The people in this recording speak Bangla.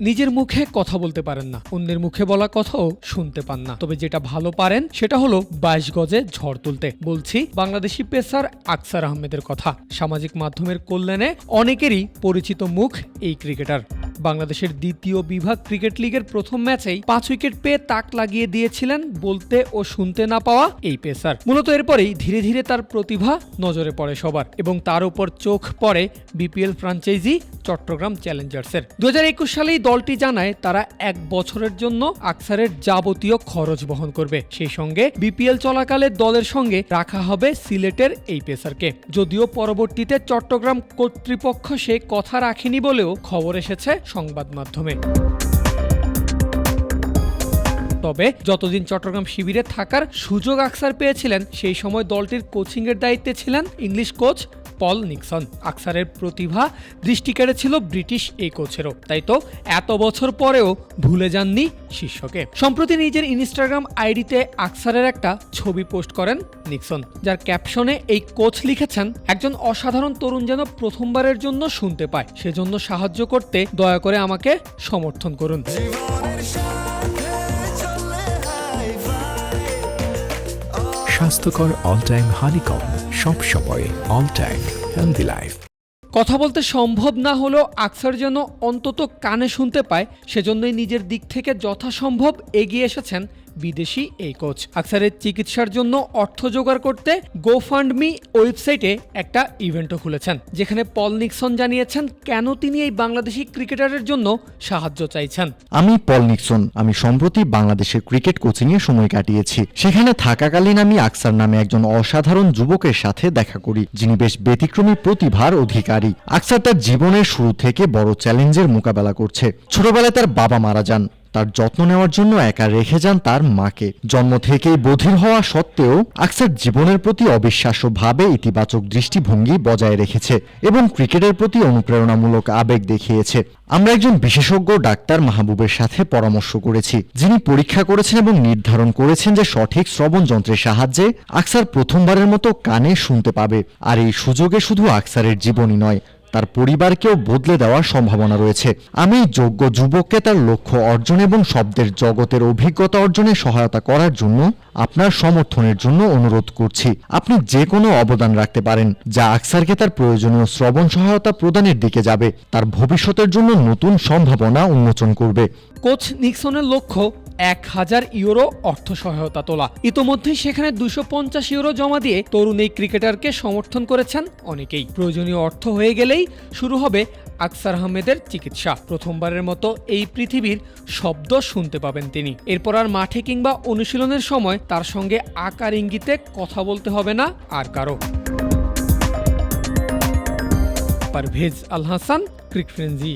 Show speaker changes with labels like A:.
A: নিজের মুখে কথা বলতে পারেন না। অন্যের মুখে বলা কথাও শুনতে পান না। তবে যেটা ভালো পারেন, সেটা হলো বাইশ গজে ঝড় তুলতে। বলছি, বাংলাদেশি পেসার আকসার আহমেদের কথা। সামাজিক মাধ্যমের কল্যাণে অনেকেরই পরিচিত মুখ এই ক্রিকেটার। বাংলাদেশের দ্বিতীয় বিভাগ ক্রিকেট লিগের প্রথম ম্যাচেই পাঁচ উইকেট পেয়ে তাক লাগিয়ে দিয়েছিলেন বলতে ও শুনতে না পাওয়া এই পেসার। মূলত এরপরেই ধীরে ধীরে তার প্রতিভা নজরে পড়ে সবার এবং তার উপর চোখ পড়ে বিপিএল ফ্রাঞ্চাইজি চট্টগ্রাম চ্যালেঞ্জার্সের। দু হাজার একুশ সালেই দলটি জানায় তারা এক বছরের জন্য আকসারের যাবতীয় খরচ বহন করবে। সেই সঙ্গে বিপিএল চলাকালে দলের সঙ্গে রাখা হবে সিলেটের এই পেসারকে। যদিও পরবর্তীতে চট্টগ্রাম কর্তৃপক্ষ সে কথা রাখেনি বলেও খবর এসেছে সংবাদ মাধ্যমে। তবে যতদিন চট্টগ্রাম শিবিরে থাকার সুযোগ আকসার পেয়েছিলেন, সেই সময় দলটির কোচিংয়ের দায়িত্বে ছিলেন ইংলিশ কোচ পল নিক্সন। আকসারের প্রতিভা দৃষ্টি কেড়েছিল ব্রিটিশ এই কোচেরও। তাই তো, এত বছর পরেও ভুলে যাননি শিষ্যকে সম্প্রতি নিজের ইনস্টাগ্রাম আইডিতে আকসারের একটা ছবি পোস্ট করেন নিক্সন, যার ক্যাপশনে এই কোচ লিখেছেন, একজন অসাধারণ তরুণ যেন প্রথমবারের জন্য শুনতে পায়, সেজন্য সাহায্য করতে দয়া করে আমাকে সমর্থন করুন।
B: স্বাস্থ্যকর অল টাইম হানিকম। সব সময় টাইম হেলদি লাইফ
A: কথা বলতে সম্ভব না হলেও আকসার যেন অন্তত কানে শুনতে পায়, সেজন্যই নিজের দিক থেকে যথাসম্ভব এগিয়ে এসেছেন বিদেশি এই কোচ। আকসারের চিকিৎসার জন্য অর্থ জোগাড় করতে গোফান্ডমি ওয়েবসাইটে একটা ইভেন্টও খুলেছেন, যেখানে পল নিক্সন জানিয়েছেন কেন তিনি এই বাংলাদেশি ক্রিকেটারের জন্য সাহায্য চাইছেন।
C: আমি পল নিক্সন, আমি সম্প্রতি বাংলাদেশের ক্রিকেট কোচিং কোচিংয়ে সময় কাটিয়েছি। সেখানে থাকাকালীন আমি আকসার নামে একজন অসাধারণ যুবকের সাথে দেখা করি, যিনি বেশ ব্যতিক্রমী প্রতিভার অধিকারী। আকসার তার জীবনের শুরু থেকে বড় চ্যালেঞ্জের মোকাবেলা করছে। ছোটবেলায় তার বাবা মারা যান। তার যত্ন নেওয়ার জন্য একা রেখে যান তার মাকে। জন্ম থেকেই বধির হওয়া সত্ত্বেও আকসার জীবনের প্রতি অবিশ্বাস্যভাবে ইতিবাচক দৃষ্টিভঙ্গি বজায় রেখেছে এবং ক্রিকেটের প্রতি অনুপ্রেরণামূলক আবেগ দেখিয়েছে। আমরা একজন বিশেষজ্ঞ ডাক্তার মাহবুবের সাথে পরামর্শ করেছি, যিনি পরীক্ষা করেছেন এবং নির্ধারণ করেছেন যে সঠিক শ্রবণ যন্ত্রের সাহায্যে আকসার প্রথমবারের মতো কানে শুনতে পাবে। আর এই সুযোগে শুধু আকসারের জীবনই নয় তার পরিবারকেও বদলে দেওয়ার সম্ভাবনা রয়েছে। আমি যোগ্য যুবককে তার লক্ষ্য অর্জন এবং শব্দের জগতের অভিজ্ঞতা অর্জনে সহায়তা করার জন্য আপনার সমর্থনের জন্য অনুরোধ করছি। আপনি যে কোনো অবদান রাখতে পারেন, যা আকসারকে তার প্রয়োজনীয় শ্রবণ সহায়তা প্রদানের দিকে যাবে। তার ভবিষ্যতের জন্য নতুন সম্ভাবনা উন্মোচন করবে।
A: কোচ নিক্সনের লক্ষ্য এক হাজার ইউরো অর্থ সহায়তা তোলা। ইতোমধ্যেই সেখানে দুশো পঞ্চাশ ইউরো জমা দিয়ে তরুণ এই ক্রিকেটারকে সমর্থন করেছেন অনেকেই। প্রয়োজনীয় অর্থ হয়ে গেলেই শুরু হবে আকসার আহমেদের চিকিৎসা। প্রথমবারের মতো এই পৃথিবীর শব্দ শুনতে পাবেন তিনি। এরপর আর মাঠে কিংবা অনুশীলনের সময় তার সঙ্গে আকার ইঙ্গিতে কথা বলতে হবে না আর কারও। Parvez Al Hasan, crick frenzy